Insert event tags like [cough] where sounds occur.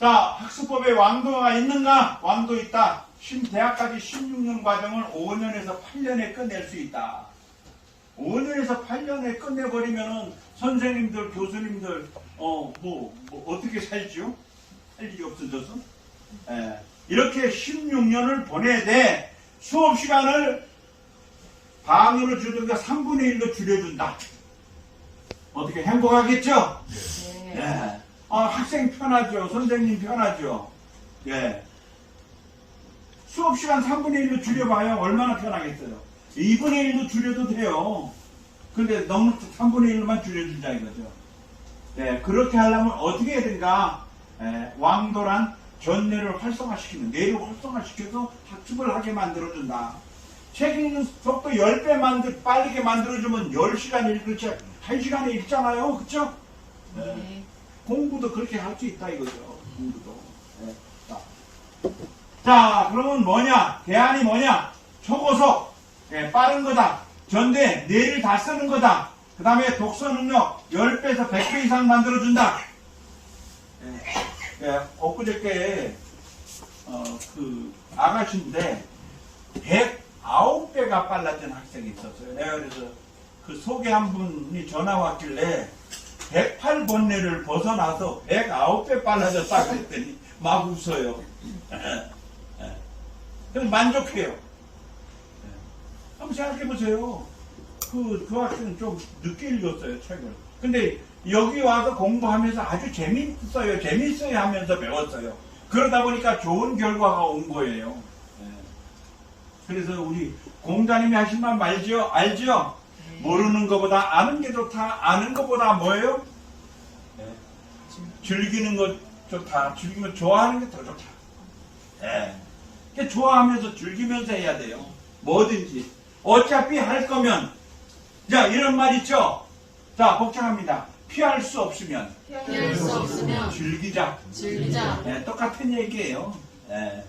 자, 학습법에 왕도가 있는가? 왕도 있다. 신, 대학까지 16년 과정을 5년에서 8년에 끝낼 수 있다. 5년에서 8년에 끝내버리면은 선생님들, 교수님들, 어, 뭐, 뭐 어떻게 살지요? 할 일이 없어져서. 예. 이렇게 16년을 보내야 돼. 수업 시간을 반으로 주든가 3분의 1로 줄여준다. 어떻게 행복하겠죠? 네. 예. 아, 학생 편하죠. 선생님 편하죠. 예. 수업 시간 3분의 1로 줄여봐요. 얼마나 편하겠어요. 2분의 1로 줄여도 돼요. 근데 너무 3분의 1로만 줄여준다 이거죠. 예, 그렇게 하려면 어떻게 해야 된가? 예, 왕도란 전뇌를 활성화시키는, 뇌를 활성화시켜서 학습을 하게 만들어준다. 책 읽는 속도 10배 만들, 빠르게 만들어주면 10시간 읽을 책 1시간에 읽잖아요. 그쵸? 예. 네. 공부도 그렇게 할 수 있다 이거죠. 공부도. 네. 자. 자, 그러면 뭐냐? 대안이 뭐냐? 초고속, 예, 빠른 거다. 전대, 뇌를 다 쓰는 거다. 그 다음에 독서 능력 10배에서 100배 이상 만들어준다. 예, 예, 엊그저께, 어, 그, 아가씨인데, 109배가 빨라진 학생이 있었어요. 내가 그래서 그 소개한 분이 전화 왔길래, 108번뇌를 벗어나서 109배 빨라졌다 그랬더니 막 웃어요. [laughs] 그럼 만족해요. 예. 한번 생각해 보세요. 그, 그 학생은 좀 늦게 읽었어요, 책을. 근데 여기 와서 공부하면서 아주 재밌어요. 재밌어요 하면서 배웠어요. 그러다 보니까 좋은 결과가 온 거예요. 예. 그래서 우리 공자님이 하신 말 말죠? 알죠? 모르는 것보다 아는 게 좋다. 아는 것보다 뭐예요? 예. 즐기는 것 좋다. 즐기면 좋아하는 게 더 좋다. 예. 그러니까 좋아하면서 즐기면서 해야 돼요. 뭐든지. 어차피 할 거면, 자, 이런 말 있죠? 자, 복잡합니다. 피할 수 없으면 피할 수 없으면 즐기자. 즐기자. 예, 똑같은 얘기예요. 예.